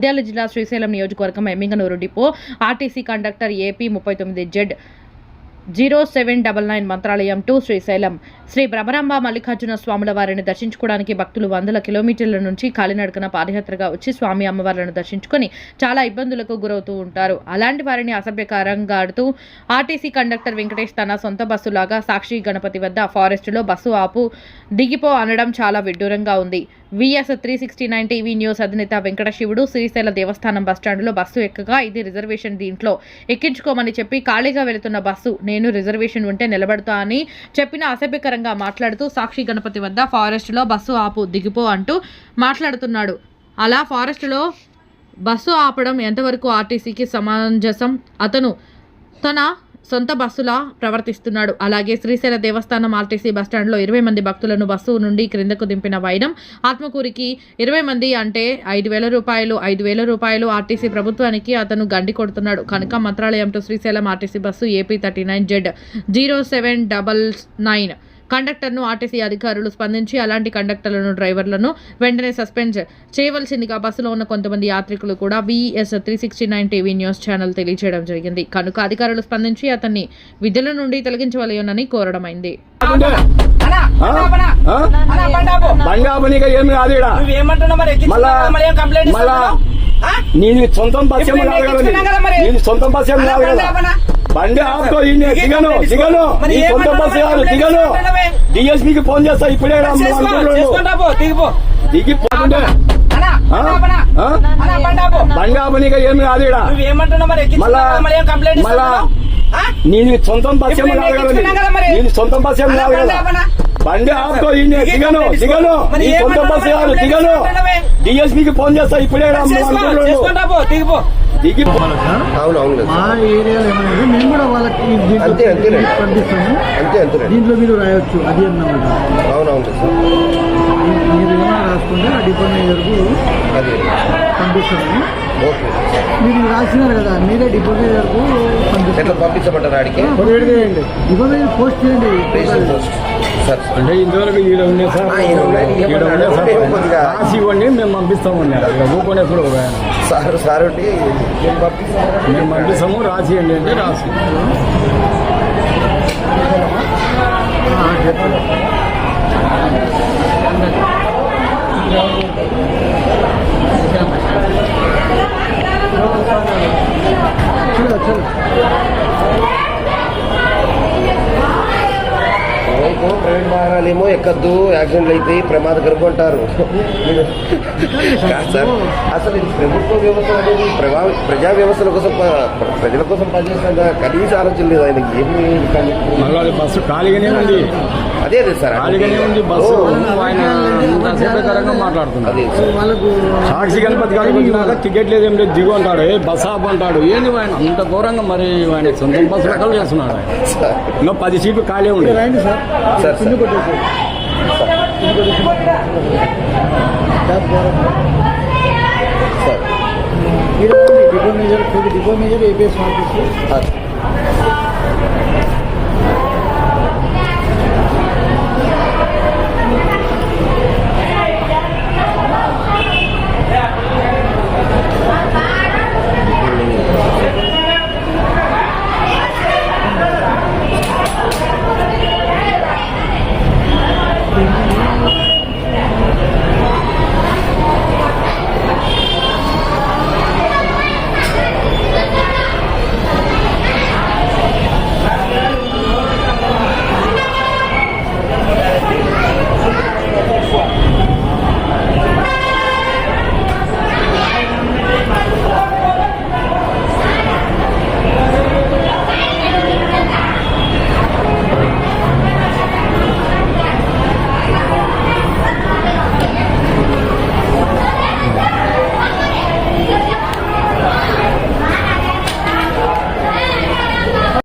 నంద్యాల జిల్లా శ్రీశైలం నియోజకవర్గం Yemmiganur depot RTC conductor AP ముప్పై తొమ్మిది Z zero seven double nine Mantralayam to Srisailam. Shri Bhramaramba Mallikarjuna స్వాముల వారిని దర్శించుకోవడానికి భక్తులు వందల కిలోమీటర్ల నుంచి కాలినడకన పాదయాత్రగా వచ్చి స్వామి అమ్మవార్లను దర్శించుకొని చాలా ఇబ్బందులకు గురవుతూ ఉంటారు. అలాంటి వారిని అసభ్యకరంగా ఆడుతూ ఆర్టీసీ కండక్టర్ వెంకటేష్ తన సొంత బస్సులాగా సాక్షి గణపతి వద్ద ఫారెస్టులో బస్సు ఆపు దిగిపో అనడం చాలా విడ్డూరంగా ఉంది. VS three sixty nine TV news అధినేత వెంకటశివుడు శ్రీశైల దేవస్థానం బస్టాండ్లో బస్సు ఎక్కగా ఇది రిజర్వేషన్ దీంట్లో. ఎక్కించుకోమని చెప్పి ఖాళీగా వెళుతున్న బస్సు నేను రిజర్వేషన్ ఉంటే నిలబడతా అని చెప్పిన అసభ్యకరంగా మాట్లాడుతూ సాక్షి గణపతి వద్ద ఫారెస్ట్లో బస్సు ఆపు దిగిపో అంటూ మాట్లాడుతున్నాడు. అలా ఫారెస్ట్లో బస్సు ఆపడం ఎంతవరకు ఆర్టీసీకి సమంజసం? అతను తన సొంత బస్సులా ప్రవర్తిస్తున్నాడు. అలాగే శ్రీశైల దేవస్థానం ఆర్టీసీ బస్టాండ్లో ఇరవై మంది భక్తులను బస్సు నుండి క్రిందకు దింపిన వైనం ఆత్మకూరికి ఇరవై మంది అంటే ఐదు వేల రూపాయలు ఐదు వేల రూపాయలు ఆర్టీసీ ప్రభుత్వానికి అతను గండి కొడుతున్నాడు. కనుక Mantralayam to Srisailam RTC bus AP thirty nine Z zero seven double nine కండక్టర్ను ఆర్టీసీ అధికారులు స్పందించి అలాంటి కండక్టర్లను డ్రైవర్లను వెంటనే సస్పెండ్ చేయవలసిందిగా బస్సులో ఉన్న కొంతమంది యాత్రికులు కూడా VS three sixty nine TV news channel తెలియజేయడం జరిగింది. కనుక అధికారులు స్పందించి అతన్ని విధుల నుండి తొలగించవలయనని కోరడమైంది? నీది సొంతం ఇప్పుడు కాదు. నీది సొంతం అలా కాదు? బండి ఆపుకో దిగను దిగను సొంత కాదు దిగను? డిఎస్పీకి ఫోన్ చేస్తా ఇప్పుడే. దిగి ఆ? బండి ఆపనా? ఆ? అన్నా, బండి ఆపు. బంగాపనిగా ఏమి కాదు మళ్ళా? నీది సొంతం బస్ ఇప్పుడు ఏమో కాదు కదా ఎక్కించుకున్నాం కదా మరి. నీది సొంతం అలా కాదు బండి కదా ఆపనా? బండి ఆపుకో దిగను దిగను సొంత కాదు కంప్లైంట్ దిగను? డిఎస్పీకి ఫోన్ చేస్తా ఇప్పుడే దిగిపో. దిగి పో- అవును అవును. లేదు మా ఏరియాలో ఏమనేది మేము కూడా వాళ్ళకి అంతే, అంతేనండి. పంపిస్తాము అంతే అంతే దీంట్లో మీరు రాయొచ్చు అది అన్నమాట అవును అవును సార్. మీరు ఏమైనా రాసుకుంటే ఆ అది. పంపిస్తాము. ఓకే. మీరు రాసినారు కదా మీరే డిపో మేజర్కు ఎట్లా పంపిస్తారు పంపించమంటారు ఆడికి? డిపో మేజర్ పోస్ట్ చేయండి. పోస్ట్. సార్ అంటే ఇంతవరకు ఈడ ఉండే సార్ ఈడ ఉన్నాయి. సార్ రాసి ఇవ్వండి మేము పంపిస్తామండి ఇక ఒక ఆయన. సార్ సార్ మేము పంపిస్తాము రాసి ఇవ్వండి అంటే రాసి ఆ, చెప్పండి చలో చలో రేపు ప్రైవేట్ వాహనాలేమో ఎక్కద్దు యాక్సిడెంట్లు అయితే ప్రమాదకరం అంటారు కాదు సార్ అసలు ఇది ప్రభుత్వ వ్యవస్థ అనేది ప్రభా ప్రజా వ్యవస్థల కోసం ప్రజల కోసం పనిచేస్తాం కనీస ఆలోచన లేదు ఆయనకి. ఏమి మళ్ళీ బస్సు ఖాళీగానే ఉంది. అదే అదే సార్ అదే. సాక్షి గణపతి వచ్చినాక టికెట్ లేదు ఏం లేదు దిగు అంటాడు. ఏ బస్ ఆపు అంటాడు. ఏంది ఆయన అంత ఘోరంగా మరి ఆయన సొంత బస్సు రకాలు చేస్తున్నాడు ఇంకా పది సీట్లు ఖాళీ ఉండే. రండి సార్. సార్, పిండి కొట్టేసి. Sir. Depot major depot major APS office. Sir.